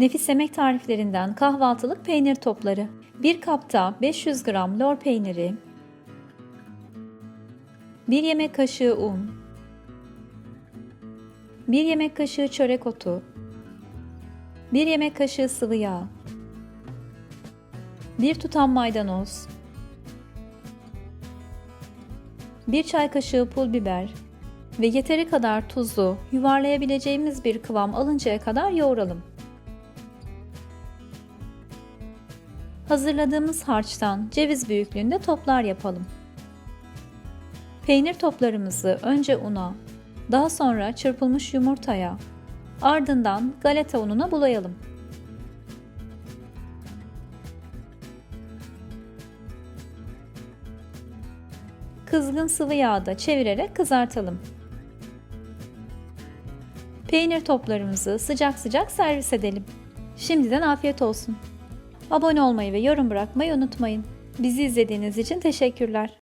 Nefis yemek tariflerinden kahvaltılık peynir topları. Bir kapta 500 gram lor peyniri, 1 yemek kaşığı un, 1 yemek kaşığı çörek otu, 1 yemek kaşığı sıvı yağ, 1 tutam maydanoz, 1 çay kaşığı pul biber. Ve yeteri kadar tuzu yuvarlayabileceğimiz bir kıvam alıncaya kadar yoğuralım. Hazırladığımız harçtan ceviz büyüklüğünde toplar yapalım. Peynir toplarımızı önce una, daha sonra çırpılmış yumurtaya, ardından galeta ununa bulayalım. Kızgın sıvı yağda çevirerek kızartalım. Peynir toplarımızı sıcak sıcak servis edelim. Şimdiden afiyet olsun. Abone olmayı ve yorum bırakmayı unutmayın. Bizi izlediğiniz için teşekkürler.